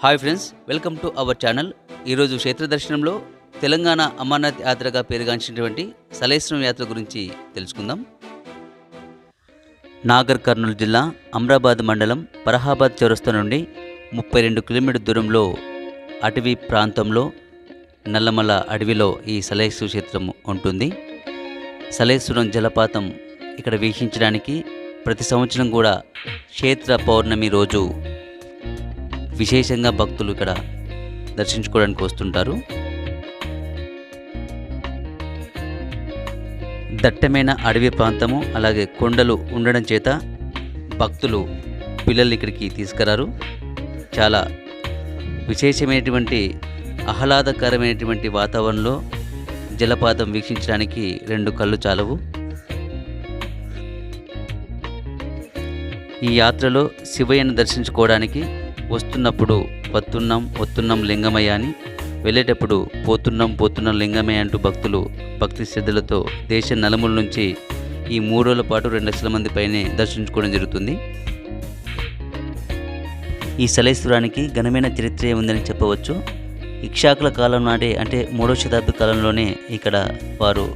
Hi friends welcome to our channel. ఈరోజు క్షేత్ర దర్శనంలో తెలంగాణ అమర్నాథ్ యాత్రగా పేరుగాంచినటువంటి సలేశ్వరం యాత్ర గురించి తెలుసుకుందాం. నాగర్ కర్నూలు జిల్లా అమ్రాబాద్ మండలం పరహాబాద్ చౌరస్తా నుండి ముప్పై రెండు కిలోమీటర్ దూరంలో అటవీ ప్రాంతంలో నల్లమల అడవిలో ఈ సలేశ్వర క్షేత్రం ఉంటుంది. సలేశ్వరం జలపాతం ఇక్కడ వీక్షించడానికి ప్రతి సంవత్సరం కూడా క్షేత్ర పౌర్ణమి రోజు విశేషంగా భక్తులు ఇక్కడ దర్శించుకోవడానికి వస్తుంటారు. దట్టమైన అడవి ప్రాంతము అలాగే కొండలు ఉండడం చేత భక్తులు పిల్లలు ఇక్కడికి తీసుకురారు. చాలా విశేషమైనటువంటి ఆహ్లాదకరమైనటువంటి వాతావరణంలో జలపాతం వీక్షించడానికి రెండు కళ్ళు చాలవు. ఈ యాత్రలో శివయ్యను దర్శించుకోవడానికి వస్తున్నప్పుడు వస్తున్నాం ఒత్తున్నం లింగమయ్య అని వెళ్ళేటప్పుడు పోతున్నాం పోతున్నాం లింగమయ్య అంటూ భక్తులు భక్తి శ్రద్ధలతో దేశ నలుమూల నుంచి ఈ మూడు రోజుల పాటు రెండు లక్షల మంది పైనే దర్శించుకోవడం జరుగుతుంది. ఈ సలేశ్వరానికి ఘనమైన చరిత్ర ఉందని చెప్పవచ్చు. ఇక్షాకుల కాలం నాటే అంటే మూడో శతాబ్ద కాలంలోనే ఇక్కడ వారు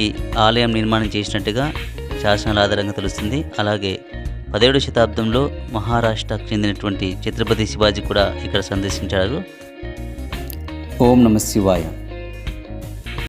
ఈ ఆలయం నిర్మాణం చేసినట్టుగా శాసనాల ఆధారంగా తెలుస్తుంది. అలాగే పదిహేడు శతాబ్దంలో మహారాష్ట్రకు చెందినటువంటి ఛత్రపతి శివాజీ కూడా ఇక్కడ సందర్శించారు ఓం నమ శివాయ.